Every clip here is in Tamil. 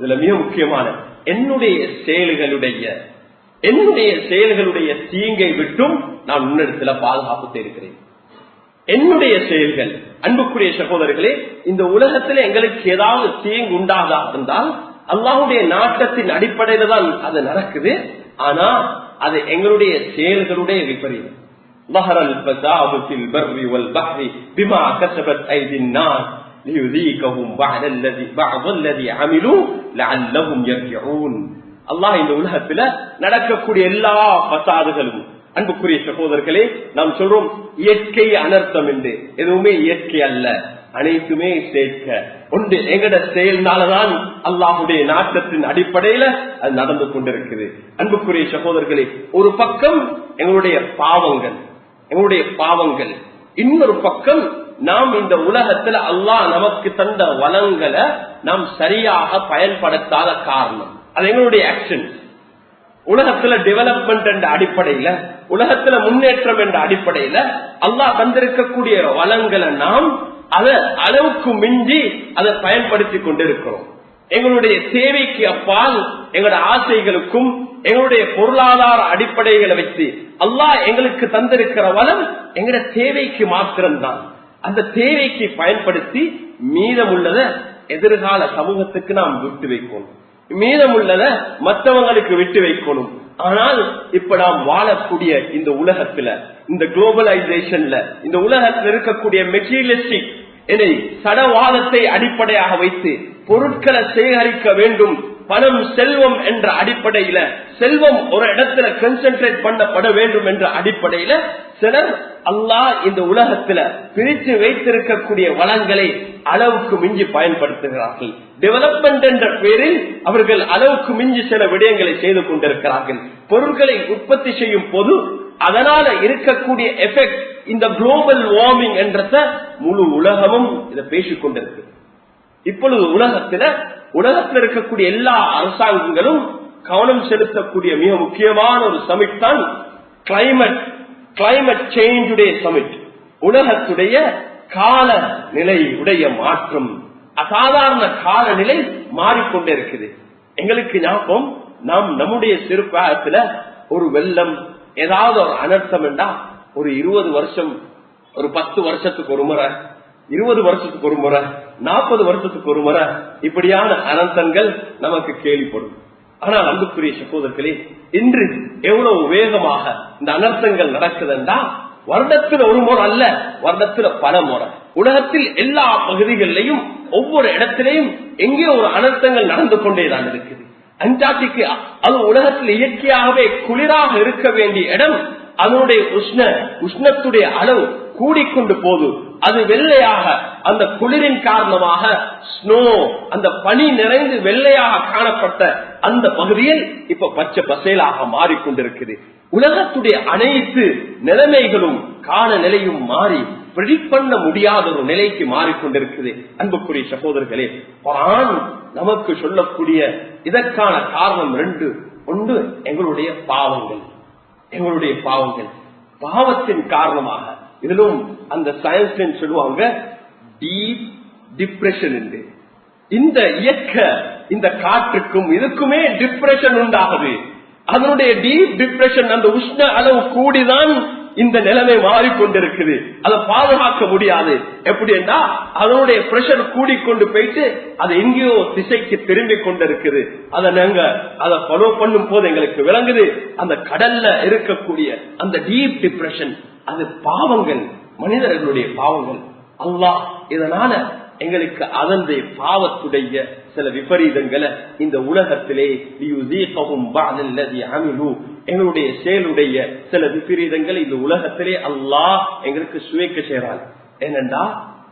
இதுல மிக முக்கியமான என்னுடைய செயல்களுடைய என்னுடைய செயல்களுடைய தீங்கை விட்டும் நான் முன்னெடுத்துல பாதுகாப்பு தேடுகிறேன். என்னுடைய செயல்கள் அன்புக்குரிய சகோதரர்களே இந்த உலகத்துல எங்களுக்கு ஏதாவது தீங்கு உண்டாதா இருந்தால் அல்லாவுடைய நாட்டத்தின் அடிப்படையில தான் அது நடக்குது. ஆனா அது எங்களுடைய செயல்களுடைய விபரீதம். அல்லாஹ் இந்த உலகத்துல நடக்கக்கூடிய எல்லா பசாதுகளும் அன்புக்குரிய சகோதரர்களே நாம் சொல்றோம் இயற்கை அனர்த்தம் என்று. எதுவுமே இயற்கை அல்ல அனைத்துமே சேர்க்க. ஒன்று எங்கட செயல்னாலதான் அல்லாஹுடைய நாட்டத்தின் அடிப்படையில அது நடந்து கொண்டிருக்குது அன்புக்குரிய சகோதரர்களே ஒரு பக்கம் எங்களுடைய பாவங்கள் எங்களுடைய பாவங்கள் இன்னொரு பக்கம் நாம் இந்த உலகத்துல அல்லாஹ் நமக்கு தந்த வளங்களை நாம் சரியாக பயன்படுத்தாத காரணம். அது எங்களுடைய ஆக்ஷன் உலகத்துல டெவலப்மெண்ட் என்ற அடிப்படையில உலகத்துல முன்னேற்றம் என்ற அடிப்படையில அல்லாஹ் தந்திருக்கக்கூடிய வளங்களை நாம் அதை அளவுக்கு மிஞ்சி அதை பயன்படுத்தி கொண்டிருக்கிறோம். எங்களுடைய தேவைக்கு அப்பால் எங்களுடைய ஆசைகளுக்கும் எங்களுடைய பொருளாதார அடிப்படைகளை வச்சு அல்லாஹ் எங்களுக்கு தந்திருக்கிற வளம் எங்கட தேவைக்கு மாத்திரம்தான். அந்த தேவைக்கு பயன்படுத்தி மீதமுள்ளத எதிர்கால சமூகத்துக்கு நாம் விட்டு வைக்கணும். மீதமுள்ளத மற்றவங்களுக்கு விட்டு வைக்கணும். ஆனால் இப்ப நாம் வாழக்கூடிய இந்த உலகத்துல இந்த குளோபலைசேஷன்ல இந்த உலகத்தில் இருக்கக்கூடிய மெட்டீரியலிஸ்டிக் என்னை சடவாதத்தை அடிப்படையாக வைத்து பொருட்களை சேகரிக்க வேண்டும் பணம் செல்வம் என்ற அடிப்படையில செல்வம் ஒரு இடத்துல கன்சென்ட்ரேட் பண்ணப்பட வேண்டும் என்ற அடிப்படையில சிலர் அல்லாஹ் இந்த உலகத்துல பிரித்து வைத்திருக்கக்கூடிய வளங்களை அளவுக்கு மிஞ்சி பயன்படுத்துகிறார்கள். டெவலப்மெண்ட் என்ற பேரில் அவர்கள் அளவுக்கு மிஞ்சி சில விடயங்களை செய்து கொண்டிருக்கிறார்கள். பொருட்களை உற்பத்தி செய்யும் போது அதனால இருக்கக்கூடிய எஃபெக்ட் இந்த குளோபல் வார்மிங் என்றத முழு உலகமும் இதை பேசிக் கொண்டிருக்கு இப்பொழுது உலகத்துல உலகத்தில் இருக்கக்கூடிய எல்லா அரசாங்கங்களும் கவனம் செலுத்தக்கூடிய மிக முக்கியமான ஒரு சமிட் தான் கிளைமேட் கிளைமேட் சேஞ்சுடைய சமிட் உலகத்துடைய கால நிலை உடைய மாற்றம். அசாதாரண காலநிலை மாறிக்கொண்டே இருக்குது. எங்களுக்கு ஞாபகம் நாம் நம்முடைய சிறுபாகத்துல ஒரு வெள்ளம் ஏதாவது ஒரு அனர்த்தம் என்றா ஒரு இருபது வருஷம் ஒரு பத்து வருஷத்துக்கு ஒரு முறை இருபது வருஷத்துக்கு ஒரு முறை நாற்பது வருஷத்துக்கு ஒரு முறை இப்படியான அனந்தங்கள் நமக்கு கேள்விப்படும் ஆனால் அன்புக்குரிய சகோதரர்களே இன்று எவ்வளவு வேகமாக இந்த அனர்த்தங்கள் நடக்குதுன்றா வருடத்தில் ஒரு முறை அல்ல வருடத்துல பல முறை. உலகத்தில் எல்லா பகுதிகளிலையும் ஒவ்வொரு இடத்திலையும் எங்கே ஒரு அனர்த்தங்கள் நடந்து கொண்டேதான் இருக்குது. அண்டார்டிகா அது உலகத்தில் இயற்கையாகவே குளிராக இருக்க வேண்டிய இடம் அதனுடைய உஷ்ண உஷ்ணத்துடைய அளவு கூடிக்கொண்டு போது அது வெள்ளையாக அந்த குளிரின் காரணமாக ஸ்னோ அந்த பனி நிறைந்து வெள்ளையாக காணப்பட்ட அந்த பகுதியில் இப்ப பச்சை பசேலாக மாறிக்கொண்டிருக்குது உலகத்துடைய அனைத்து நிலைமைகளும் காலநிலையும் மாறி பிரிடிக் பண்ண முடியாத ஒரு நிலைக்கு மாறிக்கொண்டிருக்குது அன்புக்குரிய சகோதரர்களே பான் நமக்கு சொல்லக்கூடிய இதற்கான காரணம் ரெண்டு. ஒன்று எங்களுடைய பாவங்கள். எங்களுடைய பாவங்கள். பாவத்தின் காரணமாக இதிலும் அந்த சயின்ஸ் சொல்லுவாங்க டீப் டிப்ரெஷன் என்று இந்த இயக்க இந்த காற்றுக்கும் இதுக்குமே டிப்ரெஷன் உண்டாகுது. அதனுடைய டீப் டிப்ரெஷன் அந்த உஷ்ண அளவு கூடிதான் இந்த நிலைமை மாறிக்கொண்டிருக்குது. அதை பாதுகாக்க முடியாது. எப்படி என்றா அதனுடைய பிரஷர் கூடிக்கொண்டு போயிட்டு அது எங்கேயோ திசைக்கு திரும்பி கொண்டிருக்குது. அதை நாங்க அதை ஃபாலோ பண்ணும் போது எங்களுக்கு விளங்குது. அந்த கடல்ல இருக்கக்கூடிய அந்த டீப் டிப்ரெஷன் அது பாவங்கள் மனிதர்களுடைய பாவங்கள். அல்லாஹ் இதனால எங்களுக்கு அதனுடைய பாவத்துடைய சில விபரீதங்களை இந்த உலகத்திலே எங்களுடைய செயலுடைய சில விபரீதங்களை இந்த உலகத்திலே அல்லாஹ் எங்களுக்கு சுவைக்க செய்யறாங்க ஏனென்றா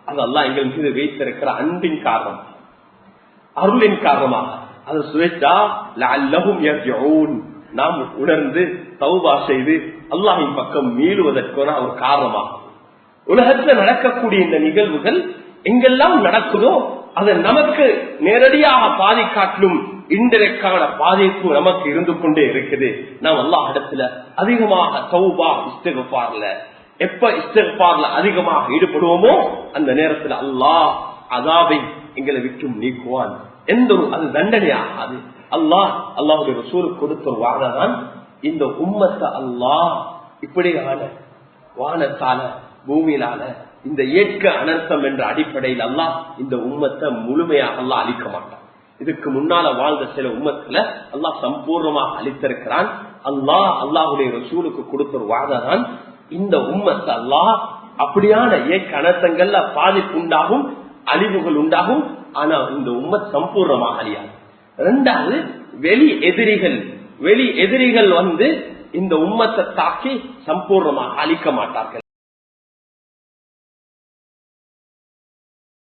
அது அல்லாஹ் எங்கள் மீது வைத்திருக்கிற அன்பின் காரணம். அருளின் காரணமாக. அதை சுவைச்சா லல்லஹும் நாம் உணர்ந்து தௌபா செய்து அல்லாஹின் பக்கம் மீளுவதற்கான ஒரு காரணமாகும் உலகத்துல நடக்கக்கூடிய இந்த நிகழ்வுகள் எங்கெல்லாம் நடக்குதோ அது நமக்கு நேரடியாக பாதிக்காட்டிலும் இன்றைக்கான பாதிப்பு நமக்கு இருந்து கொண்டே இருக்குது. நாம் எல்லா இடத்துல அதிகமாக சௌபா இஸ்தகப்பார்ல எப்ப இஸ்தகப்பார்ல அதிகமாக ஈடுபடுவோமோ அந்த நேரத்துல அல்லாஹ் அதாவை எங்களை விட்டும் நீக்குவான். எந்த ஒரு அது தண்டனை ஆகாது அல்லாஹ் அல்லாஹுடைய சூருக்கு கொடுத்த ஒரு தான் இந்த உம்மத்தை அல்லாஹ் இப்படியான வானத்தால பூமியிலான இந்த இயற்க அனர்த்தம் என்ற அடிப்படையில் அல்லாஹ் இந்த உம்மத்தை முழுமையாக அல்லாஹ் அழிக்க மாட்டான். இதுக்கு முன்னால வாழ்ந்த சில உம்மத்துல அல்லாஹ் சம்பூர்ணமாக அளித்திருக்கிறான் அல்லாஹ் அல்லாஹுடைய ரசூலுக்கு கொடுத்த ஒரு வாதம் தான் இந்த உம்மத்தை அல்லாஹ் அப்படியான இயற்க அனர்த்தங்கள்ல பாதிப்பு உண்டாகும் அழிவுகள் உண்டாகும். ஆனா இந்த உம்மத் சம்பூர்ணமாக அழியாது. ரெண்டாவது வெளி எதிரிகள் வெளி எதிரிகள் வந்து இந்த உம்மத்தை தாக்கி சம்பூர்ணமாக அழிக்க மாட்டார்கள்.